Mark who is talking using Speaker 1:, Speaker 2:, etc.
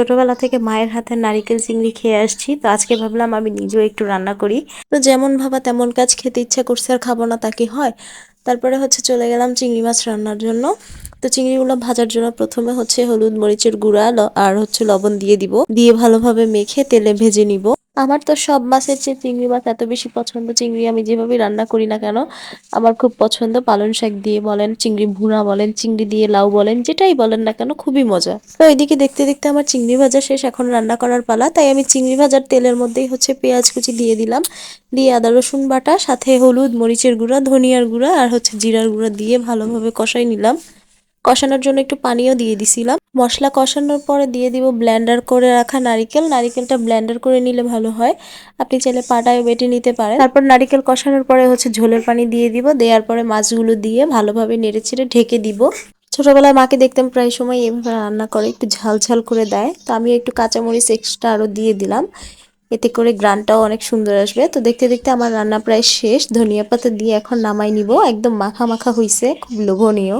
Speaker 1: ছোটবেলা থেকে মায়ের হাতে নারিকেল চিংড়ি খেয়ে আসছি, তো আজকে ভাবলাম আমি নিজেও একটু রান্না করি। তো যেমন ভাবা তেমন কাজ, খেতে ইচ্ছা করছে আর খাব না তাকে হয়? তারপরে হচ্ছে চলে গেলাম চিংড়ি মাছ রান্নার জন্য। তো চিংড়িগুলো ভাজার জন্য প্রথমে হচ্ছে হলুদ মরিচের গুঁড়া আর হচ্ছে লবণ দিয়ে দিব। দিয়ে ভালোভাবে মেখে তেলে ভেজে নিব। আমার তো সব মাছের চেয়ে চিংড়ি মাছ এত বেশি পছন্দ, চিংড়ি আমি যেভাবে রান্না করি না কেন, আমার খুব পছন্দ পালং শাক দিয়ে বলেন, চিংড়ি ভুনা বলেন, চিংড়ি দিয়ে লাউ বলেন, যেটাই বলেন না কেন, খুবই মজা। তো এদিকে দেখতে দেখতে আমার চিংড়ি ভাজা শেষ, এখন রান্না করার পালা, তাই আমি চিংড়ি ভাজার তেলের মধ্যেই হচ্ছে পেঁয়াজ কুচি দিয়ে দিলাম, দিয়ে আদা, রসুন বাটা, সাথে হলুদ, মরিচের গুঁড়া, ধনিয়ার গুঁড়া, আর হচ্ছে জিরার গুঁড়া দিয়ে ভালোভাবে কষাই নিলাম। কষানোর জন্য একটু পানিও দিয়ে দিছিলাম। মশলা কষানোর পরে দিয়ে দিব ব্লেন্ডার করে রাখা নারিকেল। নারিকেলটা ব্লেন্ডার করে নিলে ভালো হয়। আপনি চাইলে পাটায় বেটে নিতে পারেন। তারপর নারিকেল কষানোর পরে হচ্ছে ঝোলের পানি দিয়ে দিব। দেওয়ার পরে মাছগুলো দিয়ে ভালোভাবে নেড়ে নেড়েচেড়ে ঢেকে দিব। ছোটবেলায় মাকে দেখতাম প্রায় সময় এভাবে রান্না করে, একটু ঝাল ঝাল করে দেয়। তো আমি একটু কাঁচামরিচ এক্সট্রা আরও দিয়ে দিলাম। এতে করে গ্রানটাও অনেক সুন্দর আসবে। তো দেখতে দেখতে আমার রান্না প্রায় শেষ। ধনিয়া পাতা দিয়ে এখন নামাই নিব। একদম মাখা মাখা হইছে। খুব লোভনীয়।